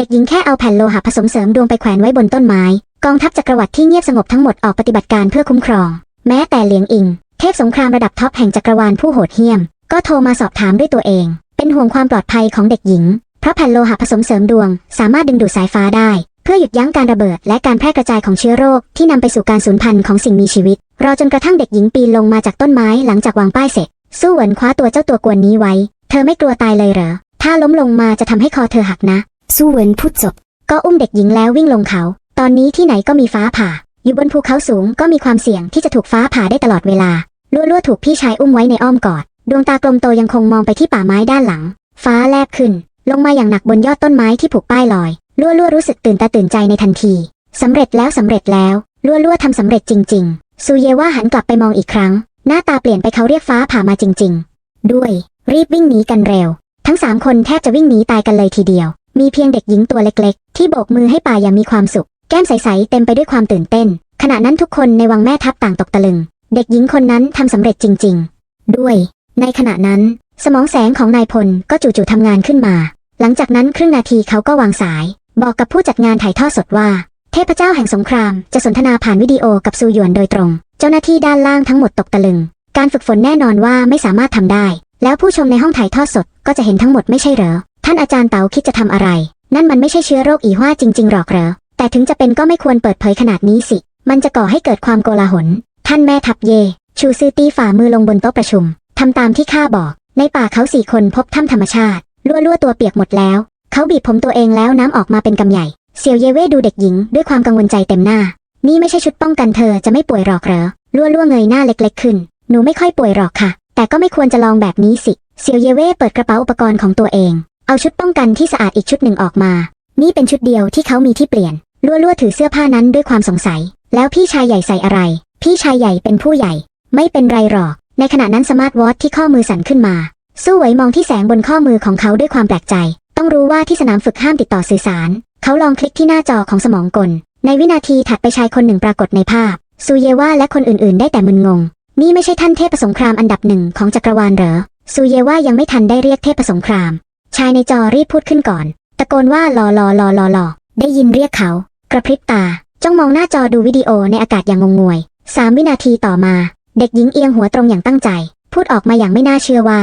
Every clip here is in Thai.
เด็กหญิงแค่เอาแผ่นโลหะผสมเสริมดวงไปแขวนไว้บนต้นไม้ กองทัพจักรวรรดิที่เงียบสงบทั้งหมดออกปฏิบัติการเพื่อคุ้มครอง แม้แต่เหลียงอิง เทพสงครามระดับท็อปแห่งจักรวาลผู้โหดเหี้ยม ก็โทรมาสอบถามด้วยตัวเอง เป็นห่วงความปลอดภัยของเด็กหญิง เพราะแผ่นโลหะผสมเสริมดวง สามารถดึงดูดสายฟ้าได้ เพื่อหยุดยั้งการระเบิด และการแพร่กระจายของเชื้อโรคที่นำไปสู่การสูญพันธุ์ของสิ่งมีชีวิต รอจนกระทั่งเด็กหญิงปีนลงมาจากต้นไม้หลังจากวางป้ายเสร็จ สู้เหวินคว้าตัวเจ้าตัวกวนนี้ไว้ เธอไม่กลัวตายเลยเหรอ ถ้าล้มลงมาจะทำให้คอเธอหักนะ สู้เวินพูดจบ ก็อุ้มเด็กหญิงแล้ววิ่งลงเขา ตอนนี้ที่ไหนก็มีฟ้าผ่า อยู่บนภูเขาสูงก็มีความเสี่ยงที่จะถูกฟ้าผ่าได้ตลอดเวลาลั่วๆถูกพี่ชายอุ้มไว้ในอ้อมกอด ดวงตากลมโตยังคงมองไปที่ป่าไม้ด้านหลัง ฟ้าแลบขึ้น ลงมาอย่างหนักบนยอดต้นไม้ที่ผูกป้ายลอยลั่วลั่วรู้สึกตื่นตาตื่นใจในทันทีสำเร็จแล้วสำเร็จแล้วลั่วลั่วทำสำเร็จจริง ๆ ซูเยว่าหันกลับไปมองอีกครั้ง หน้าตาเปลี่ยนไปเขาเรียกฟ้าผ่ามาจริง ๆ ด้วย รีบวิ่งหนีกันเร็ว ทั้งสามคนแทบจะวิ่งหนีตายกันเลยทีเดียว มีเพียงเด็กหญิงตัวเล็กๆ ที่โบกมือให้ป่าอย่างมีความสุข แก้มใสๆเต็มไปด้วยความตื่นเต้น ขณะนั้นทุกคนในวังแม่ทัพต่างตกตะลึง เด็กหญิงคนนั้นทำสำเร็จจริง ๆ ด้วย ในขณะนั้น สมองแสงของนายพลก็จู่ๆทำงานขึ้นมา หลังจากนั้นครึ่งนาทีเขาก็วางสาย บอกกับผู้จัดงานถ่ายทอดสดว่า เทพเจ้าแห่งสงครามจะสนทนาผ่านวิดีโอกับซูหยวนโดยตรง เจ้าหน้าที่ด้านล่างทั้งหมดตกตะลึง การฝึกฝนแน่นอนว่าไม่สามารถทำได้ แล้วผู้ชมในห้องถ่ายทอดสดก็จะเห็นทั้งหมดไม่ใช่เหรอ ท่านอาจารย์เต๋าคิดจะทำอะไร นั่นมันไม่ใช่เชื้อโรคอีหว่าจริง ๆ หรอกเหรอ แต่ถึงจะเป็นก็ไม่ควรเปิดเผยขนาดนี้สิ มันจะก่อให้เกิดความโกลาหล ท่านแม่ทัพเย ชูซือตีฝ่ามือลงบนโต๊ะประชุมทำตามที่ข้าบอก ในป่าเขาสี่คนพบถ้ำธรรมชาติลั่วลั่วตัวเปียกหมดแล้ว เขาบีบผมตัวเองแล้วน้ำออกมาเป็นกำใหญ่ เซียวเยเว่ดูเด็กหญิงด้วยความกังวลใจเต็มหน้า นี่ไม่ใช่ชุดป้องกันเธอจะไม่ป่วยหรอกเหรอลั่วลั่วเงยหน้าเล็กๆขึ้น หนูไม่ค่อยป่วยหรอกค่ะ แต่ก็ไม่ควรจะลองแบบนี้สิ เซียวเยเว่เปิดกระเป๋าอุปกรณ์ของตัวเอง เอาชุดป้องกันที่สะอาดอีกชุดหนึ่งออกมา นี่เป็นชุดเดียวที่เขามีที่เปลี่ยนลั่วลั่วถือเสื้อผ้านั้นด้วยความสงสัย แล้วพี่ชายใหญ่ใส่อะไร พี่ชายใหญ่เป็นผู้ใหญ่ ไม่เป็นไรหรอก ในขณะนั้นสมาร์ทวอทที่ข้อมือสั่นขึ้นมา สู้ไหวมองที่แสงบนข้อมือของเขาด้วยความแปลกใจ ต้องรู้ว่าที่สนามฝึกห้ามติดต่อสื่อสาร เขาลองคลิกที่หน้าจอของสมองกล ในวินาทีถัดไปชายคนหนึ่งปรากฏในภาพ ซูเยว่าและคนอื่นๆ ได้แต่มึนงง นี่ไม่ใช่ท่านเทพสงครามอันดับหนึ่งของจักรวาลเหรอ ซูเยว่ายังไม่ทันได้เรียกเทพสงคราม ชายในจอรีบพูดขึ้นก่อน ตะโกนว่ารอรอรอรอรอได้ยินเรียกเขา กระพริบตา จ้องมองหน้าจอดูวิดีโอในอากาศอย่างงงงวยสามวินาทีต่อมา เด็กหญิงเอียงหัวตรงอย่างตั้งใจ พูดออกมาอย่างไม่น่าเชื่อว่า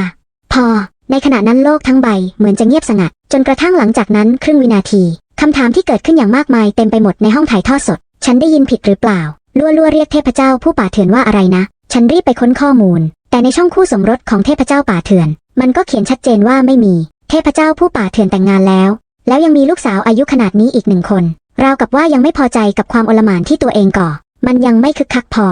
พอ ในขณะนั้นโลกทั้งใบเหมือนจะเงียบสงัด จนกระทั่งหลังจากนั้นครึ่งวินาทีคำถามที่เกิดขึ้นอย่างมากมายเต็มไปหมดในห้องถ่ายทอดสด ฉันได้ยินผิดหรือเปล่าลั่วลัวเรียกเทพเจ้าผู้ป่าเถื่อนว่าอะไรนะ ฉันรีบไปค้นข้อมูล แต่ในช่องคู่สมรสของเทพเจ้าป่าเถื่อน มันก็เขียนชัดเจนว่าไม่มี เทพเจ้าผู้ป่าเถื่อนแต่งงานแล้ว แล้วยังมีลูกสาวอายุขนาดนี้อีกหนึ่งคน ราวกับว่ายังไม่พอใจกับความโอลหม่านที่ตัวเองก่อ มันยังไม่คึกคักพอ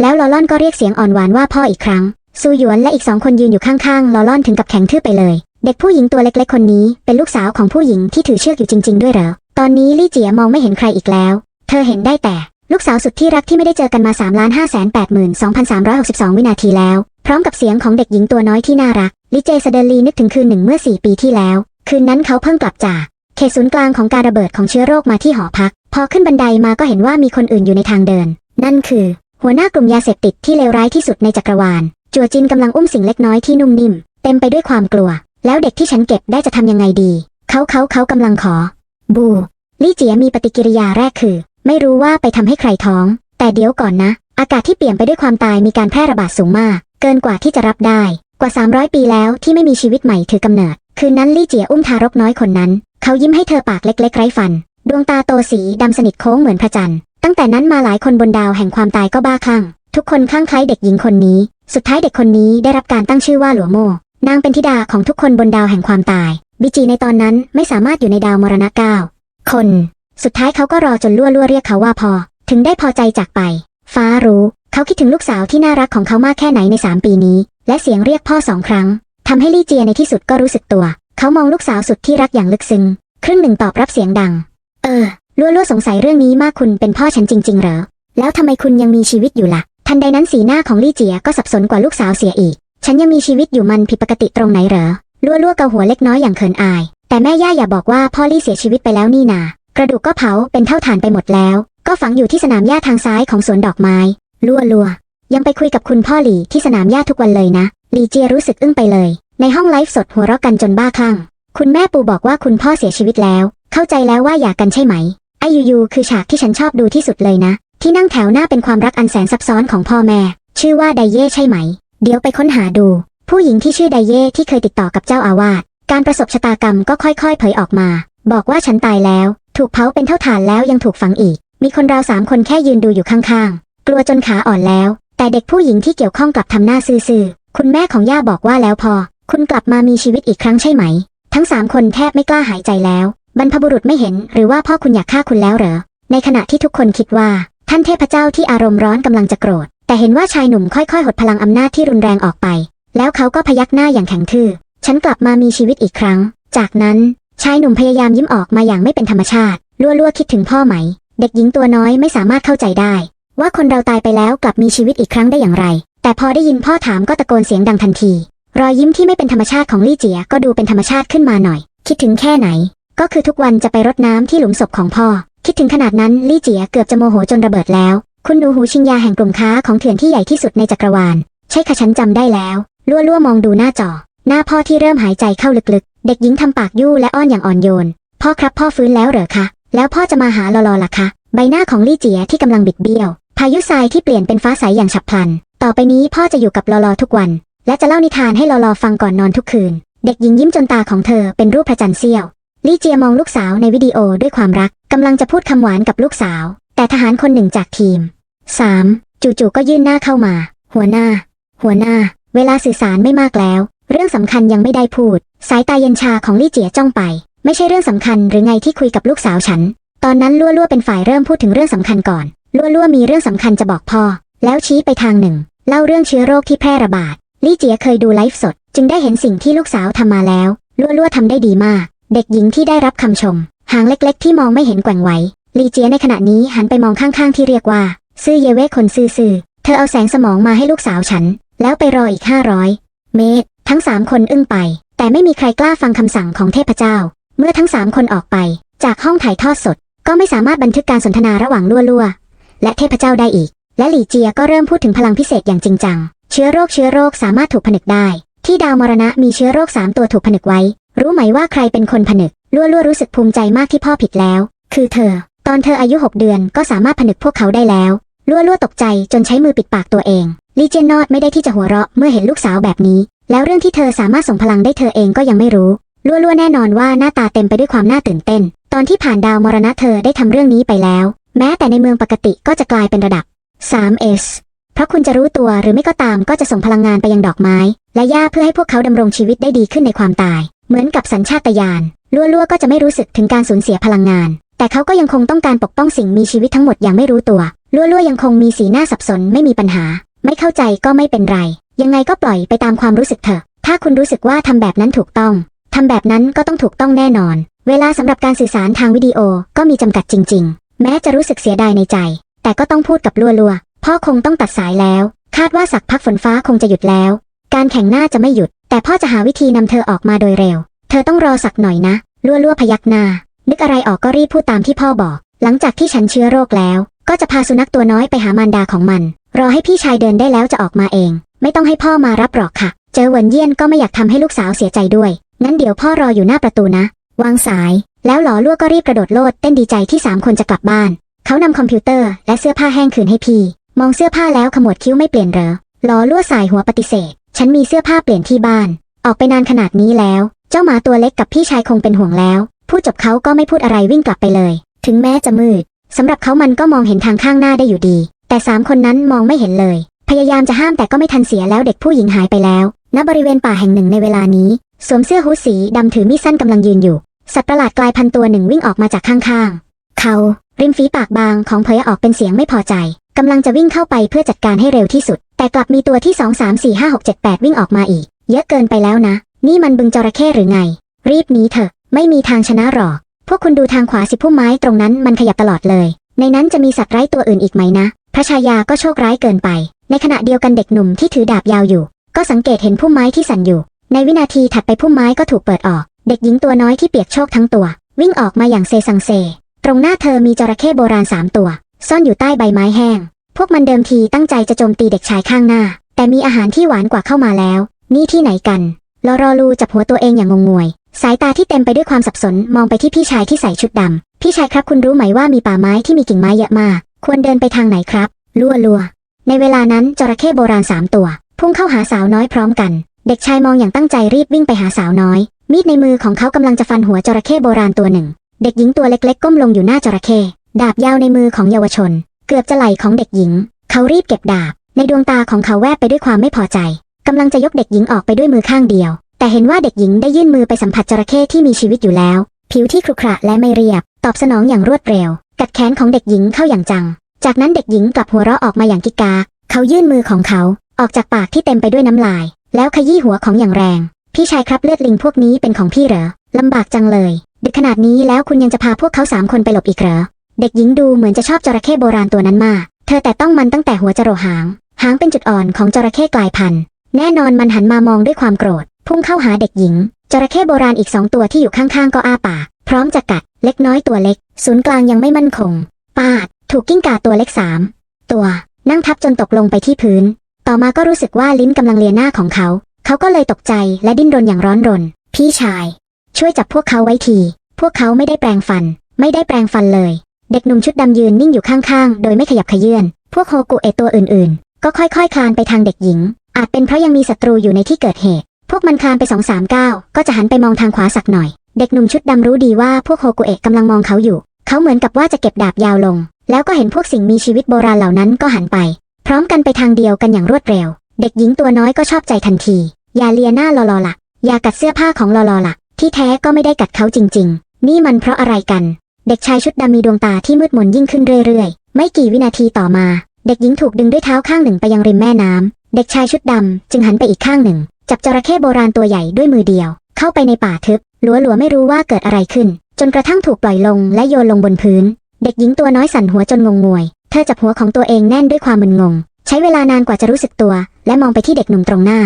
แล้วลอล่อนก็เรียกเสียงอ่อนหวานว่าพ่ออีกครั้ง ซูหยวนและอีกสองคนยืนอยู่ข้างๆลอล่อนถึงกับแข็งทื่อไปเลย เด็กผู้หญิงตัวเล็กๆคนนี้ เป็นลูกสาวของผู้หญิงที่ถือเชือกอยู่จริง ๆ ด้วยเหรอ ตอนนี้ลี่เจียมองไม่เห็นใครอีกแล้ว เธอเห็นได้แต่ลูกสาวสุดที่รักที่ไม่ได้เจอกันมา3 5 8 2 3 6 2 วินาทีแล้ว พร้อมกับเสียงของเด็กหญิงตัวน้อยที่น่ารัก ลิเจสเดลีนึกถึงคืนหนึ่งเมื่อ4ปีที่แล้ว คืนนั้นเขาเพิ่งกลับจากเขตศูนย์กลางของการระเบิดของเชื้อโรคมาที่หอพัก พอขึ้นบันไดมาก็เห็นว่ามีคนอื่นอยู่ในทางเดิน นั่นคือ หัวหน้ากลุ่มยาเสพติดที่เลวร้ายที่สุดในจักรวาล จัวจินกำลังอุ้มสิ่งเล็กน้อยที่นุ่มนิ่ม เต็มไปด้วยความกลัว แล้วเด็กที่ฉันเก็บได้จะทำยังไงดี เขาเขาเขากำลังขอ บูลี่เจียมีปฏิกิริยาแรกคือ ไม่รู้ว่าไปทำให้ใครท้อง แต่เดี๋ยวก่อนนะ อากาศที่เปลี่ยนไปด้วยความตายมีการแพร่ระบาดสูงมาก เกินกว่าที่จะรับได้ กว่า 300 ปีแล้วที่ไม่มีชีวิตใหม่ถือกำเนิด คืนนั้นลี่เจียอุ้มทารกน้อยคนนั้น เขายิ้มให้เธอปากเล็กๆไร้ฟัน ดวงตาโตสีดำสนิทโค้งเหมือนพระจันทร์ ตั้งแต่นั้นมาหลายคนบนดาวแห่งความตายก็บ้าคลั่ง ทุกคนคลั่งไคล้เด็กหญิงคนนี้ สุดท้ายเด็กคนนี้ได้รับการตั้งชื่อว่าหลัวโม นางเป็นธิดาของทุกคนบนดาวแห่งความตาย บิจีในตอนนั้นไม่สามารถอยู่ในดาวมรณะเก้าคน สุดท้ายเขาก็รอจนลั่วล่วเรียกเขาว่าพอ ถึงได้พอใจจากไป ฟ้ารู้ เขาคิดถึงลูกสาวที่น่ารักของเขามากแค่ไหนในสามปีนี้ และเสียงเรียกพ่อสองครั้งทำให้ลี่เจียในที่สุดก็รู้สึกตัว เขามองลูกสาวสุดที่รักอย่างลึกซึ้งครึ่งหนึ่งตอบรับเสียงดัง เออลัวลัวสงสัยเรื่องนี้มากคุณเป็นพ่อฉันจริง ๆ เหรอ แล้วทำไมคุณยังมีชีวิตอยู่ล่ะ ทันใดนั้นสีหน้าของลี่เจียก็สับสนกว่าลูกสาวเสียอีก ฉันยังมีชีวิตอยู่มันผิดปกติตรงไหนเหรอลัวลัวเกาหัวเล็กน้อยอย่างเขินอาย แต่แม่ย่าอย่าบอกว่าพ่อลี่เสียชีวิตไปแล้วนี่นา กระดูกก็เผาเป็นเท่าฐานไปหมดแล้ว ก็ฝังอยู่ที่สนามหญ้าทางซ้ายของสวนดอกไม้ ลัวลัวยังไปคุยกับคุณพ่อหลี่ที่สนามหญ้าทุกวันเลยนะ หลีเจียรู้สึกอึ้งไปเลย ในห้องไลฟ์สดหัวเราะกันจนบ้าคลั่ง คุณแม่ปูบอกว่าคุณพ่อเสียชีวิตแล้ว เข้าใจแล้วว่าอยากกันใช่ไหม ไอยูยูคือฉากที่ฉันชอบดูที่สุดเลยนะ ที่นั่งแถวหน้าเป็นความรักอันแสนซับซ้อนของพ่อแม่ ชื่อว่าไดเย่ใช่ไหม เดี๋ยวไปค้นหาดู ผู้หญิงที่ชื่อไดเย่ที่เคยติดต่อกับเจ้าอาวาส การประสบชะตากรรมก็ค่อยๆ เผยออกมา บอกว่าฉันตายแล้ว ถูกเผาเป็นเท่าฐานแล้วยังถูกฝังอีก มีคนราวสามคนแค่ยืนดูอยู่ข้างๆ กลัวจนขาอ่อนแล้ว แต่เด็กผู้หญิงที่เกี่ยวข้องกลับทำหน้าซื่อๆ คุณแม่ของย่าบอกว่าแล้วพอ คุณกลับมามีชีวิตอีกครั้งใช่ไหม ทั้งสามคนแทบไม่กล้าหายใจแล้ว บรรพบุรุษไม่เห็น หรือว่าพ่อคุณอยากฆ่าคุณแล้วเหรอ ในขณะที่ทุกคนคิดว่า ท่านเทพเจ้าที่อารมณ์ร้อนกำลังจะโกรธ แต่เห็นว่าชายหนุ่มค่อยๆ หดพลังอำนาจที่รุนแรงออกไป แล้วเขาก็พยักหน้าอย่างแข็งทื่อ ฉันกลับมามีชีวิตอีกครั้ง จากนั้นชายหนุ่มพยายามยิ้มออกมาอย่างไม่เป็นธรรมชาติ ลั่วๆคิดถึงพ่อไหม เด็กหญิงตัวน้อยไม่สามารถเข้าใจได้ ว่าคนเราตายไปแล้วกลับมีชีวิตอีกครั้งได้อย่างไร แต่พอได้ยินพ่อถามก็ตะโกนเสียงดังทันที รอยยิ้มที่ไม่เป็นธรรมชาติของลี่เจียก็ดูเป็นธรรมชาติขึ้นมาหน่อย คิดถึงแค่ไหน ก็คือทุกวันจะไปรดน้ำที่หลุมศพของพ่อ คิดถึงขนาดนั้นลี่เจียเกือบจะโมโหจนระเบิดแล้ว คุณดูหูชิงยาแห่งกลุ่มค้าของเถื่อนที่ใหญ่ที่สุดในจักรวาล ใช่ค่ะฉันจำได้แล้วลั่วลั่วมองดูหน้าจอ หน้าพ่อที่เริ่มหายใจเข้าลึกๆ เด็กหญิงทำปากยู่และอ้อนอย่างอ่อนโยน พ่อครับพ่อฟื้นแล้วเหรอคะ แล้วพ่อจะมาหาลอลอล่ะคะ ใบหน้าของลี่เจียที่กำลังบิดเบี้ยว พายุทรายที่เปลี่ยนเป็นฟ้าใสอย่างฉับพลัน ต่อไปนี้พ่อจะอยู่กับลอลอทุกวัน และจะเล่านิทานให้ลอลอฟังก่อนนอนทุกคืน เด็กหญิงยิ้มจนตาของเธอเป็นรูปพระจันทร์เสี้ยว ลี่เจียมองลูกสาวในวิดีโอด้วยความรักกำลังจะพูดคำหวานกับลูกสาว แต่ทหารคนหนึ่งจากทีม 3. จู่ๆก็ยื่นหน้าเข้ามา หัวหน้า หัวหน้า เวลาสื่อสารไม่มากแล้ว เรื่องสำคัญยังไม่ได้พูด สายตาเย็นชาของลี่เจียจ้องไป ไม่ใช่เรื่องสำคัญหรือไงที่คุยกับลูกสาวฉัน ตอนนั้นลั่วๆเป็นฝ่ายเริ่มพูดถึงเรื่องสำคัญก่อนลั่วๆมีเรื่องสำคัญจะบอกพ่อ แล้วชี้ไปทางหนึ่ง เล่าเรื่องเชื้อโรคที่แพร่ระบาดลี่เจียเคยดูไลฟ์สด จึงได้เห็นสิ่งที่ลูกสาวทำมาแล้วลั่วๆทำได้ดีมาก เด็กหญิงที่ได้รับคำชม หางเล็กๆ ที่มองไม่เห็นแกว่งไหวลีเจียในขณะนี้หันไปมองข้างๆที่เรียกว่าซื่อเยเวคนซื่อๆเธอเอาแสงสมองมาให้ลูกสาวฉัน แล้วไปรออีกห้าร้อยเมตร ทั้งสามคนอึ้งไป แต่ไม่มีใครกล้าฟังคำสั่งของเทพเจ้า เมื่อทั้งสามคนออกไป จากห้องถ่ายทอดสด ก็ไม่สามารถบันทึกการสนทนาระหว่างลั่วๆ และเทพเจ้าได้อีก และหลี่เจียก็เริ่มพูดถึงพลังพิเศษอย่างจริงจัง เชื้อโรคเชื้อโรคสามารถถูกผนึกได้ ที่ดาวมรณะมีเชื้อโรคสามตัวถูกผนึกไว้ รู้ไหมว่าใครเป็นคนผนึกลั่วลัวรู้สึกภูมิใจมากที่พ่อผิดแล้ว คือเธอ ตอนเธออายุ 6 เดือนก็สามารถผนึกพวกเขาได้แล้วลั่วลัวตกใจจนใช้มือปิดปากตัวเองลีเจนนอดไม่ได้ที่จะหัวเราะเมื่อเห็นลูกสาวแบบนี้ แล้วเรื่องที่เธอสามารถส่งพลังได้เธอเองก็ยังไม่รู้ ลั่วลั่วแน่นอนว่าหน้าตาเต็มไปด้วยความน่าตื่นเต้น ตอนที่ผ่านดาวมรณะเธอได้ทำเรื่องนี้ไปแล้ว แม้แต่ในเมืองปกติก็จะกลายเป็นระดับ 3S เพราะคุณจะรู้ตัวหรือไม่ก็ตามก็จะส่งพลังงานไปยังดอกไม้ และหญ้าเพื่อให้พวกเขาดำรงชีวิตได้ดีขึ้นในความตาย เหมือนกับสัญชาตญาณลั่วๆก็จะไม่รู้สึกถึงการสูญเสียพลังงาน แต่เขาก็ยังคงต้องการปกป้องสิ่งมีชีวิตทั้งหมดอย่างไม่รู้ตัวลั่วๆยังคงมีสีหน้าสับสนไม่มีปัญหา ไม่เข้าใจก็ไม่เป็นไร ยังไงก็ปล่อยไปตามความรู้สึกเถอะถ้าคุณรู้สึกว่าทำแบบนั้นถูกต้อง ทำแบบนั้นก็ต้องถูกต้องแน่นอน เวลาสำหรับการสื่อสารทางวิดีโอก็มีจำกัดจริง ๆ แม้จะรู้สึกเสียดายในใจ แต่ก็ต้องพูดกับลั่วๆ พ่อคงต้องตัดสายแล้ว คาดว่าสักพักฝนฟ้าคงจะหยุดแล้ว การแข่งหน้าจะไม่หยุด แต่พ่อจะหาวิธีนำเธอออกมาโดยเร็ว เธอต้องรอสักหน่อยนะลัวลัวพยักหน้า นึกอะไรออกก็รีบพูดตามที่พ่อบอก หลังจากที่ฉันเชื้อโรคแล้ว ก็จะพาสุนัขตัวน้อยไปหามารดาของมัน รอให้พี่ชายเดินได้แล้วจะออกมาเอง ไม่ต้องให้พ่อมารับหรอกค่ะ เจอเหวินเยี่ยนก็ไม่อยากทำให้ลูกสาวเสียใจด้วย งั้นเดี๋ยวพ่อรออยู่หน้าประตูนะ วางสาย แล้วหลอลั่วก็รีบกระโดดโลดเต้นดีใจที่สามคนจะกลับบ้าน เขานำคอมพิวเตอร์และเสื้อผ้าแห้งคืนให้พี่ มองเสื้อผ้าแล้วขมวดคิ้วไม่เปลี่ยนเหรอหลอลั่วสายหัวปฏิเสธ ฉันมีเสื้อผ้าเปลี่ยนที่บ้าน ออกไปนานขนาดนี้แล้ว เจ้าหมาตัวเล็กกับพี่ชายคงเป็นห่วงแล้ว พูดจบเขาก็ไม่พูดอะไรวิ่งกลับไปเลย ถึงแม้จะมืดสำหรับเขามันก็มองเห็นทางข้างหน้าได้อยู่ดี แต่สามคนนั้นมองไม่เห็นเลย พยายามจะห้ามแต่ก็ไม่ทันเสียแล้วเด็กผู้หญิงหายไปแล้ว ณ บริเวณป่าแห่งหนึ่งในเวลานี้ สวมเสื้อฮู้สีดำถือมีดสั้นกำลังยืนอยู่ สัตว์ประหลาดกลายพันตัวหนึ่งวิ่งออกมาจากข้างๆ เขาริมฝีปากบางของเพยออกเป็นเสียงไม่พอใจกำลังจะวิ่งเข้าไปเพื่อจัดการให้เร็วที่สุด แต่กลับมีตัวที่2 3 4 5 6 7 8วิ่งออกมาอีก เยอะเกินไปแล้วนะ นี่มันบึงจระเข้หรือไง รีบหนีเถอะ ไม่มีทางชนะหรอก พวกคุณดูทางขวาสิพุ่มไม้ตรงนั้นมันขยับตลอดเลย ในนั้นจะมีสัตว์ไร้ตัวอื่นอีกไหมนะ พระชายาก็โชคร้ายเกินไป ในขณะเดียวกันเด็กหนุ่มที่ถือดาบยาวอยู่ ก็สังเกตเห็นพุ่มไม้ที่สั่นอยู่ ในวินาทีถัดไปพุ่มไม้ก็ถูกเปิดออก เด็กหญิงตัวน้อยที่เปียกโชกทั้งตัว วิ่งออกมาอย่างเซซังเซ ตรงหน้าเธอมีจระเข้โบราณสามตัว ซ่อนอยู่ใต้ใบไม้แห้ง พวกมันเดิมทีตั้งใจจะโจมตีเด็กชายข้างหน้า แต่มีอาหารที่หวานกว่าเข้ามาแล้ว นี่ที่ไหนกันลอรอลูจับหัวตัวเองอย่างงงงวย สายตาที่เต็มไปด้วยความสับสนมองไปที่พี่ชายที่ใส่ชุดดำพี่ชายครับคุณรู้ไหมว่ามีป่าไม้ที่มีกิ่งไม้เยอะมาก ควรเดินไปทางไหนครับ ลัวลัวในเวลานั้นจระเข้โบราณสามตัว พุ่งเข้าหาสาวน้อยพร้อมกัน เด็กชายมองอย่างตั้งใจรีบวิ่งไปหาสาวน้อย มีดในมือของเขากำลังจะฟันหัวจระเข้โบราณตัวหนึ่ง เด็กหญิงตัวเล็กๆ ก้มลงอยู่หน้าจระเข้ดาบยาวในมือของเยาวชน เกือบจะไหลของเด็กหญิง เขารีบเก็บดาบ ในดวงตาของเขาแวบไปด้วยความไม่พอใจกำลังจะยกเด็กหญิงออกไปด้วยมือข้างเดียว แต่เห็นว่าเด็กหญิงได้ยื่นมือไปสัมผัสจระเข้ที่มีชีวิตอยู่แล้ว ผิวที่ครุขระและไม่เรียบ ตอบสนองอย่างรวดเร็ว กัดแขนของเด็กหญิงเข้าอย่างจัง จากนั้นเด็กหญิงกลับหัวเราะออกมาอย่างกิกา เขายื่นมือของเขาออกจากปากที่เต็มไปด้วยน้ำลาย แล้วขยี้หัวของอย่างแรง พี่ชายครับเลือดลิงพวกนี้เป็นของพี่เหรอลำบากจังเลย ดึกขนาดนี้แล้วคุณยังจะพาพวกเขาสามคนไปหลบอีกเหรอ เด็กหญิงดูเหมือนจะชอบจระเข้โบราณตัวนั้นมาก เธอแต่ต้องมันตั้งแต่หัวจรดหาง หางเป็นจุดอ่อนของจระเข้กลายพันธุ์ แน่นอนมันหันมามองด้วยความโกรธ พุ่งเข้าหาเด็กหญิง จระเข้โบราณอีกสองตัวที่อยู่ข้างๆ ก็อ้าปาก พร้อมจะกัด เล็กน้อยตัวเล็ก ศูนย์กลางยังไม่มั่นคง ปาด ถูกกิ้งก่าตัวเล็กสามตัว นั่งทับจนตกลงไปที่พื้น ต่อมาก็รู้สึกว่าลิ้นกำลังเลียหน้าของเขา เขาก็เลยตกใจและดิ้นรนอย่างร้อนรน พี่ชาย ช่วยจับพวกเขาไว้ที พวกเขาไม่ได้แปลงฟัน ไม่ได้แปลงฟันเลย เด็กหนุ่มชุดดำยืนนิ่งอยู่ข้างๆ โดยไม่ขยับขยื่น พวกโฮกุเอะตัวอื่นๆ ก็ค่อยๆคลานไปทางเด็กหญิง อาจเป็นเพราะยังมีศัตรูอยู่ในที่เกิดเหตุ พวกมันคลานไปสองสามก้าวก็จะหันไปมองทางขวาสักหน่อย เด็กหนุ่มชุดดำรู้ดีว่าพวกโฮกุเอะกำลังมองเขาอยู่ เขาเหมือนกับว่าจะเก็บดาบยาวลง แล้วก็เห็นพวกสิ่งมีชีวิตโบราณเหล่านั้นก็หันไป ร้อมกันไปทางเดียวกันอย่างรวดเร็ว เด็กหญิงตัวน้อยก็ชอบใจทันทียาเลียหน้าลอลอละยากัดเสื้อผ้าของลอลอละที่แท้ก็ไม่ได้กัดเขาจริง ๆ นี่มันเพราะอะไรกัน เด็กชายชุดดำมีดวงตาที่มืดมนยิ่งขึ้นเรื่อยๆ ไม่กี่วินาทีต่อมา เด็กหญิงถูกดึงด้วยเท้าข้างหนึ่งไปยังริมแม่น้ำเด็กชายชุดดำจึงหันไปอีกข้างหนึ่ง จับจระเข้โบราณตัวใหญ่ด้วยมือเดียว เข้าไปในป่าทึบหลัวหลัวๆไม่รู้ว่าเกิดอะไรขึ้น จนกระทั่งถูกปล่อยลงและโยนลงบนพื้น เด็กหญิงตัวน้อยสั่นหัวจนงงงวย เธอจับหัวของตัวเองแน่นด้วยความมึนงง ใช้เวลานานกว่าจะรู้สึกตัว และมองไปที่เด็กหนุ่มตรงหน้า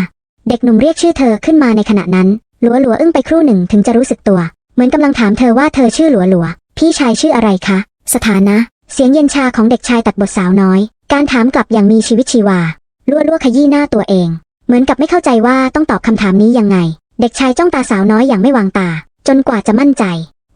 เด็กหนุ่มเรียกชื่อเธอขึ้นมาในขณะนั้น หลัวหลัวอึ้งไปครู่หนึ่งถึงจะรู้สึกตัว เหมือนกำลังถามเธอว่าเธอชื่อหลัวหลัว พี่ชายชื่ออะไรคะ สถานะ เสียงเย็นชาของเด็กชายตัดบทสาวน้อย การถามกลับอย่างมีชีวิตชีวาลัวลัวขยี้หน้าตัวเอง เหมือนกับไม่เข้าใจว่าต้องตอบคำถามนี้ยังไง เด็กชายจ้องตาสาวน้อยอย่างไม่วางตา จนกว่าจะมั่นใจ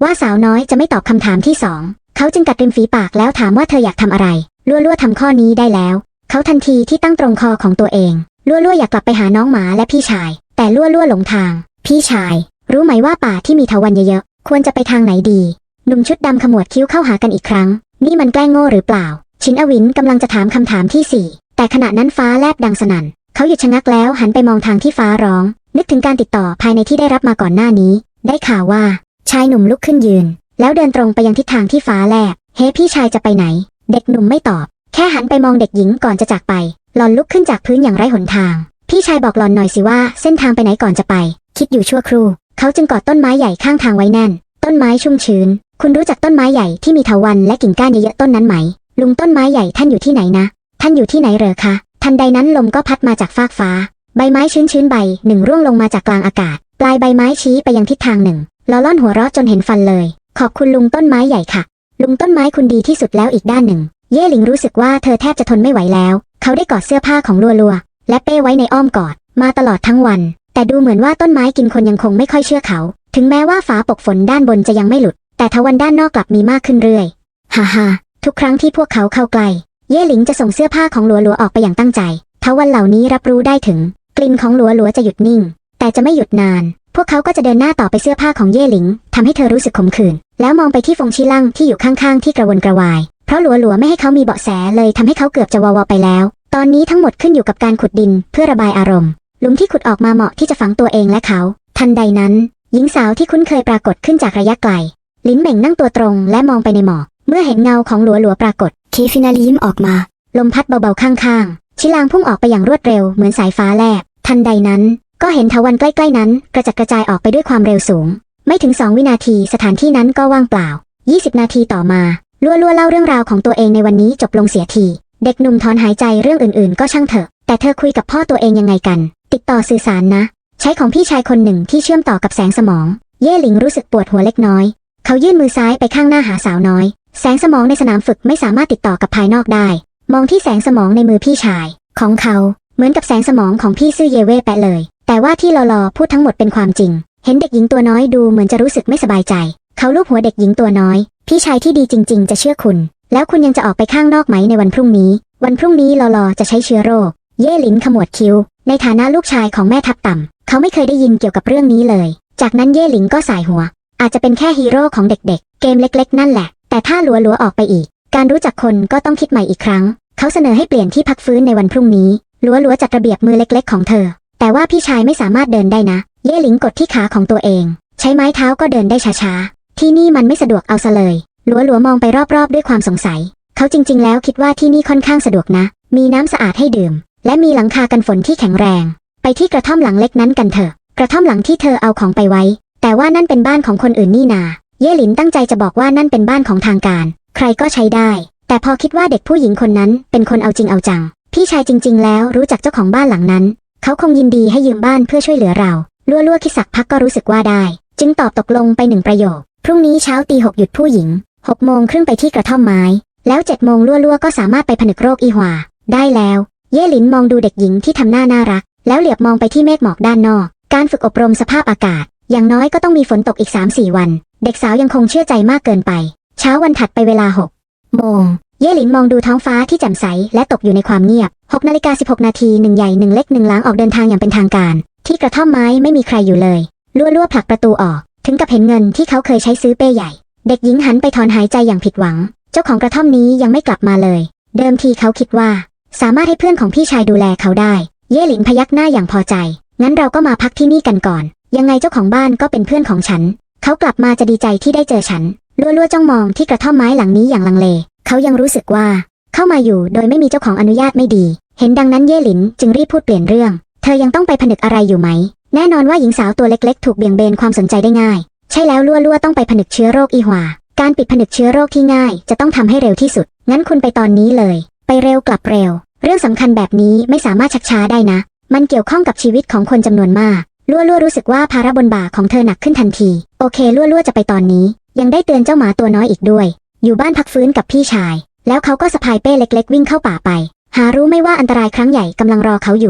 ว่าสาวน้อยจะไม่ตอบคำถามที่สอง เขาจึงกัดริมฝีปากแล้วถามว่าเธออยากทำอะไรลั่วลั่วทำข้อนี้ได้แล้ว เขาทันทีที่ตั้งตรงคอของตัวเองลั่วลั่วอยากกลับไปหาน้องหมาและพี่ชาย แต่ลั่วลั่วหลงทาง พี่ชาย รู้ไหมว่าป่าที่มีเถาวันเยอะๆควรจะไปทางไหนดีหนุ่มชุดดำขมวดคิ้วเข้าหากันอีกครั้ง นี่มันแกล้งโง่หรือเปล่า ชินอวินกำลังจะถามคำถามที่สี่แต่ขณะนั้นฟ้าแลบดังสนั่นเขาหยุดชะงักแล้วหันไปมองทางที่ฟ้าร้อง นึกถึงการติดต่อภายในที่ได้รับมาก่อนหน้านี้ ได้ข่าวว่า ชายหนุ่มลุกขึ้นยืน แล้วเดินตรงไปยังทิศทางที่ฟ้าแลบ เฮ้พี่ชายจะไปไหน เด็กหนุ่มไม่ตอบ แค่หันไปมองเด็กหญิงก่อนจะจากไป หลอนลุกขึ้นจากพื้นอย่างไร้หนทาง พี่ชายบอกหลอนหน่อยสิว่าเส้นทางไปไหนก่อนจะไป คิดอยู่ชั่วครู่ เขาจึงกอดต้นไม้ใหญ่ข้างทางไว้แน่น ต้นไม้ชุ่มชื้น คุณรู้จักต้นไม้ใหญ่ที่มีเถาวัลย์และกิ่งก้านเยอะๆต้นนั้นไหม ลุงต้นไม้ใหญ่ท่านอยู่ที่ไหนนะ ท่านอยู่ที่ไหนเหรอคะ ทันใดนั้นลมก็พัดมาจากฟากฟ้า ใบไม้ชื้นๆใบหนึ่งร่วงลงมาจากกลางอากาศ ปลายใบไม้ชี้ไปยังทิศทางหนึ่งลอล่อนหัวเราะจนเห็นฟันเลย ขอบคุณลุงต้นไม้ใหญ่ค่ะ ลุงต้นไม้คุณดีที่สุดแล้วอีกด้านหนึ่ง เย่หลิงรู้สึกว่าเธอแทบจะทนไม่ไหวแล้ว เขาได้กอดเสื้อผ้าของลัวๆและเป้ไว้ในอ้อมกอด มาตลอดทั้งวัน แต่ดูเหมือนว่าต้นไม้กินคนยังคงไม่ค่อยเชื่อเขา ถึงแม้ว่าฝาปกฝนด้านบนจะยังไม่หลุด แต่ทวันด้านนอกกลับมีมากขึ้นเรื่อยฮ่าฮ่าทุกครั้งที่พวกเขาเข้าใกล้ เย่หลิงจะส่งเสื้อผ้าของลัวลัวออกไปอย่างตั้งใจทวันเหล่านี้รับรู้ได้ถึง กลิ่นของลัวลัวจะหยุดนิ่ง แต่จะไม่หยุดนาน พวกเขาก็จะเดินหน้าต่อไปเสื้อผ้าของเย่หลิงทำให้เธอรู้สึกขมขื่น แล้วมองไปที่ฟงชิลังที่อยู่ข้างๆที่กระวนกระวาย เพราะหลัวหลัวๆไม่ให้เขามีเบาะแสเลยทำให้เขาเกือบจะวาวๆไปแล้ว ตอนนี้ทั้งหมดขึ้นอยู่กับการขุดดินเพื่อระบายอารมณ์ หลุมที่ขุดออกมาเหมาะที่จะฝังตัวเองและเขา ทันใดนั้น หญิงสาวที่คุ้นเคยปรากฏขึ้นจากระยะไกล ลิ้นเหม่งนั่งตัวตรงและมองไปในหมอก เมื่อเห็นเงาของหลัวหลัวๆปรากฏคีฟินาลียิ้มออกมา ลมพัดเบาๆข้างๆ ชิลางพุ่งออกไปอย่างรวดเร็วเหมือนสายฟ้าแลบทันใดนั้น ก็เห็นเถาวันใกล้ๆนั้น กระจัดกระจายออกไปด้วยความเร็วสูง ไม่ถึงสองวินาทีสถานที่นั้นก็ว่างเปล่า 20 นาทีต่อมาลัวลัวเล่าเรื่องราวของตัวเองในวันนี้จบลงเสียที เด็กหนุ่มถอนหายใจเรื่องอื่นๆ ก็ช่างเถอะ แต่เธอคุยกับพ่อตัวเองยังไงกัน ติดต่อสื่อสารนะ ใช้ของพี่ชายคนหนึ่งที่เชื่อมต่อกับแสงสมอง เย่หลิงรู้สึกปวดหัวเล็กน้อย เขายื่นมือซ้ายไปข้างหน้าหาสาวน้อย แสงสมองในสนามฝึกไม่สามารถติดต่อกับภายนอกได้ มองที่แสงสมองในมือพี่ชาย ของเขาเหมือนกับแสงสมองของพี่ซื่อเยเว่แปะเลย แต่ว่าที่ลอลอพูดทั้งหมดเป็นความจริง เห็นเด็กหญิงตัวน้อยดูเหมือนจะรู้สึกไม่สบายใจ เขาลูบหัวเด็กหญิงตัวน้อย พี่ชายที่ดีจริง ๆ จะเชื่อคุณ แล้วคุณยังจะออกไปข้างนอกไหมในวันพรุ่งนี้ วันพรุ่งนี้ลอลอจะใช้เชื้อโรค เย่หลินขมวดคิ้ว ในฐานะลูกชายของแม่ทัพต่ำ เขาไม่เคยได้ยินเกี่ยวกับเรื่องนี้เลย จากนั้นเย่หลินก็สายหัว อาจจะเป็นแค่ฮีโร่ของเด็กๆเกมเล็ก ๆ นั่นแหละ แต่ถ้าหลัวๆออกไปอีก การรู้จักคนก็ต้องคิดใหม่อีกครั้ง เขาเสนอให้เปลี่ยนที่พักฟื้นในวันพรุ่งนี้หลัวๆจัดระเบียบมือเล็ก ๆ ของเธอ แต่ว่าพี่ชายไม่สามารถเดินได้นะ เย่หลิงกดที่ขาของตัวเอง ใช้ไม้เท้าก็เดินได้ช้าๆ ที่นี่มันไม่สะดวกเอาซะเลยหลัวๆมองไปรอบๆ ด้วยความสงสัย เขาจริง ๆ แล้วคิดว่าที่นี่ค่อนข้างสะดวกนะ มีน้ำสะอาดให้ดื่ม และมีหลังคากันฝนที่แข็งแรง ไปที่กระท่อมหลังเล็กนั้นกันเถอะ กระท่อมหลังที่เธอเอาของไปไว้ แต่ว่านั่นเป็นบ้านของคนอื่นนี่นา เย่หลินตั้งใจจะบอกว่านั่นเป็นบ้านของทางการ ใครก็ใช้ได้ แต่พอคิดว่าเด็กผู้หญิงคนนั้นเป็นคนเอาจริงเอาจัง พี่ชายจริง ๆ แล้วรู้จักเจ้าของบ้านหลังนั้น เขาคงยินดีให้ยืมบ้านเพื่อช่วยเหลือเราลั่วลั่วคิสักพักก็รู้สึกว่าได้ จึงตอบตกลงไปหนึ่งประโยค พรุ่งนี้เช้าตีหกหยุดผู้หญิงหกโมงครึ่งไปที่กระท่อมไม้ แล้วเจ็ดโมงลั่วลั่วก็สามารถไปผนึกโรคอีหวาได้แล้ว เย่หลินมองดูเด็กหญิงที่ทำหน้าน่ารัก แล้วเหลือบมองไปที่เมฆหมอกด้านนอก การฝึกอบรมสภาพอากาศ อย่างน้อยก็ต้องมีฝนตกอีก3-4วัน เด็กสาวยังคงเชื่อใจมากเกินไป เช้าวันถัดไปเวลา6โมง เย่หลินมองดูท้องฟ้าที่แจ่มใสและตกอยู่ในความเงียบ6นาฬิกา16 นาทีหนึ่งใหญ่หนึ่งเล็กหนึ่งล้างออกเดินทางอย่างเป็นทางการ ที่กระท่อมไม้ไม่มีใครอยู่เลยลั่วลั่วผลักประตูออก ถึงกับเห็นเงินที่เขาเคยใช้ซื้อเป้ใหญ่ เด็กหญิงหันไปถอนหายใจอย่างผิดหวัง เจ้าของกระท่อมนี้ยังไม่กลับมาเลย เดิมทีเขาคิดว่า สามารถให้เพื่อนของพี่ชายดูแลเขาได้ เย่หลินพยักหน้าอย่างพอใจ งั้นเราก็มาพักที่นี่กันก่อน ยังไงเจ้าของบ้านก็เป็นเพื่อนของฉัน เขากลับมาจะดีใจที่ได้เจอฉันลั่วจ้องมองที่กระท่อมไม้หลังนี้อย่างลังเล เขายังรู้สึกว่า เข้ามาอยู่โดยไม่มีเจ้าของอนุญาตไม่ดี เห็นดังนั้นเย่หลินจึงรีบพูดเปลี่ยนเรื่อง เธอยังต้องไปผนึกอะไรอยู่ไหม แน่นอนว่าหญิงสาวตัวเล็กๆ ถูกเบี่ยงเบนความสนใจได้ง่าย ใช่แล้วลั่วๆต้องไปผนึกเชื้อโรคอีหวาการปิดผนึกเชื้อโรคที่ง่าย จะต้องทำให้เร็วที่สุด งั้นคุณไปตอนนี้เลย ไปเร็วกลับเร็ว เรื่องสำคัญแบบนี้ไม่สามารถชักช้าได้นะ มันเกี่ยวข้องกับชีวิตของคนจำนวนมากลั่วลั่วรู้สึกว่าภาระบนบ่าของเธอหนักขึ้นทันที โอเคลั่วลั่วจะไปตอนนี้ ยังได้เตือนเจ้าหมาตัวน้อยอีกด้วย อยู่บ้านพักฟื้นกับพี่ชาย แล้วเขาก็สะพายเป้เล็ก ๆ วิ่งเข้าป่าไป หารู้ไม่ว่าอันตรายครั้งใหญ่กำลังรอเขาอยู่